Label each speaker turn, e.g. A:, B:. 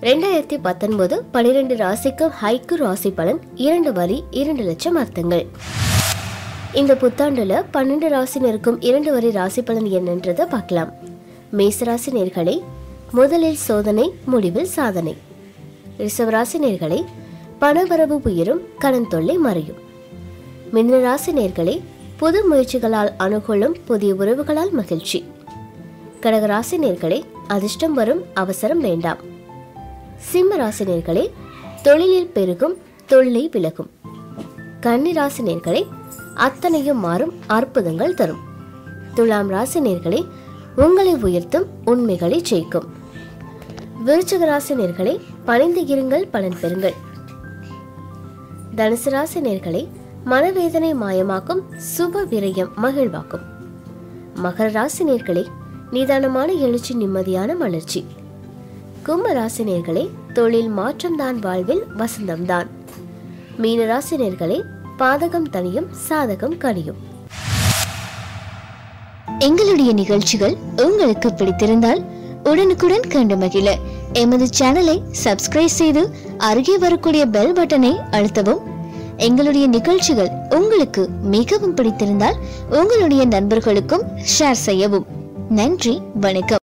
A: ரெண்டாயிரத்தி பத்தொன்பது பனிரெண்டு ராசிக்கும் ஹைக்கு ராசி பலன் இரண்டு வரி இரண்டு லட்சம் அர்த்தங்கள். இந்த புத்தாண்டுல பன்னெண்டு ராசினருக்கும் இரண்டு வரி ராசி பலன் என்னன்றதை பார்க்கலாம். மேசராசி நேர்களை முதலில் சோதனை முடிவில் சாதனை. ரிஷவராசி நேர்களை பணவரவு உயரும் கடன் தொல்லை மறையும். மின்னராசி நேர்களை புது முயற்சிகளால் அனுகூலம் புதிய உறவுகளால் மகிழ்ச்சி. கடகராசி நேர்களை அதிர்ஷ்டம் வரும் அவசரம் வேண்டாம். சிம்மராசினியர்களே தொழிலில் பெருகும் தொல்லை விலகும். கன்னி அத்தனையும் மாறும் அற்புதங்கள் தரும். துலாம் ராசினியர்களே உங்களை உயர்த்தும் உண்மைகளை ஜெயிக்கும். விருச்சக ராசி பணிந்து இருங்கள் பலன் பெறுங்கள். தனுசு ராசி மனவேதனை மாயமாக்கும் சுப விரயம் மகிழ்வாக்கும். மகர ராசி நிதானமான எழுச்சி நிம்மதியான மலர்ச்சி. கும்பராசினியர்களே தொழில் மாற்றம்தான் வாழ்வில் வசந்தம்தான். மீனராசினியர்களே பாதகம் தனியும் சாதகம் கனியும்
B: எங்களுடைய நிகழ்ச்சிகள் உங்களுக்கு பிடித்திருந்தால் உடனுக்குடன் கண்டு மகிழ. எமது சேனலை சப்ஸ்கிரைப் செய்து அருகே வரக்கூடிய பெல் பட்டனை அழுத்தவும். எங்களுடைய நிகழ்ச்சிகள் உங்களுக்கு மிகவும் பிடித்திருந்தால் உங்களுடைய நண்பர்களுக்கும் ஷேர் செய்யவும். நன்றி வணக்கம்.